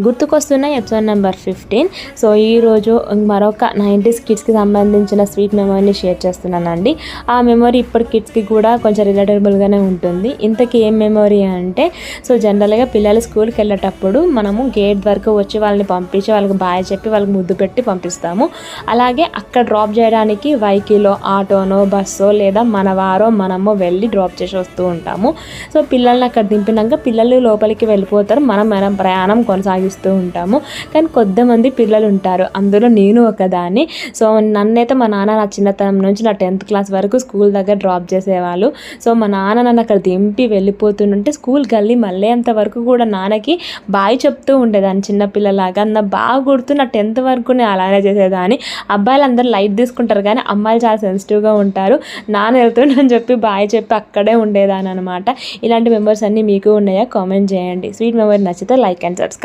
గుర్తుకొస్తున్నాయి episode number fifteen so ఈరోజు మరొక నైంటీస్ కిడ్స్కి సంబంధించిన స్వీట్ మెమరీని షేర్ చేస్తున్నానండి. ఆ మెమరీ ఇప్పుడు కిడ్స్కి కూడా కొంచెం రిలేటబుల్గానే ఉంటుంది. ఇంతకీ ఏం మెమరీ అంటే సో జనరల్గా పిల్లలు స్కూల్కి వెళ్ళేటప్పుడు మనము గేట్ వరకు వచ్చి వాళ్ళని పంపించి వాళ్ళకి బాయ్ చెప్పి వాళ్ళకి ముద్దు పెట్టి పంపిస్తాము. అలాగే అక్కడ డ్రాప్ చేయడానికి వెహికల్లో ఆటోనో బస్సో లేదా మన వారో మనమో వెళ్ళి డ్రాప్ చేసి వస్తూ ఉంటాము. సో పిల్లల్ని అక్కడ దింపినాక పిల్లలు లోపలికి వెళ్ళిపోతారు. మనం మనం ప్రయాణం కొనసాగిస్తూ ఉంటాము. కానీ కొద్దిమంది పిల్లలు ఉంటారు. అందులో నేను ఒకదాన్ని. సో నన్నైతే మా నాన్న నా చిన్నతనం నుంచి నా టెన్త్ క్లాస్ వరకు స్కూల్ దగ్గర డ్రాప్ చేసేవాళ్ళు. సో మా నాన్న నన్ను అక్కడ దింపి వెళ్ళిపోతుంటే స్కూల్కి గల్లీ మళ్ళీ అంతవరకు కూడా నాన్నకి బాయ్ చెప్తూ ఉండేదాన్ని చిన్నపిల్లలాగా. నా బాగా గుర్తు నా టెన్త్ వరకు నేను అలానే చేసేదాన్ని. అబ్బాయిలు అందరూ లైట్ తీసుకుంటారు కానీ అమ్మాయిలు చాలా సెన్సిటివ్గా ఉంటారు. నాన్న వెళ్తుండని చెప్పి బాయ్ చెప్పి అక్కడే ఉండేదాన్ని అనమాట ఇలాంటి మెంబర్స్ అన్నీ మీకు ఉన్నాయా? కామెంట్ చేయండి. స్వీట్ మెమరీ నచ్చితే లైక్ అండ్ సబ్స్క్రైబ్.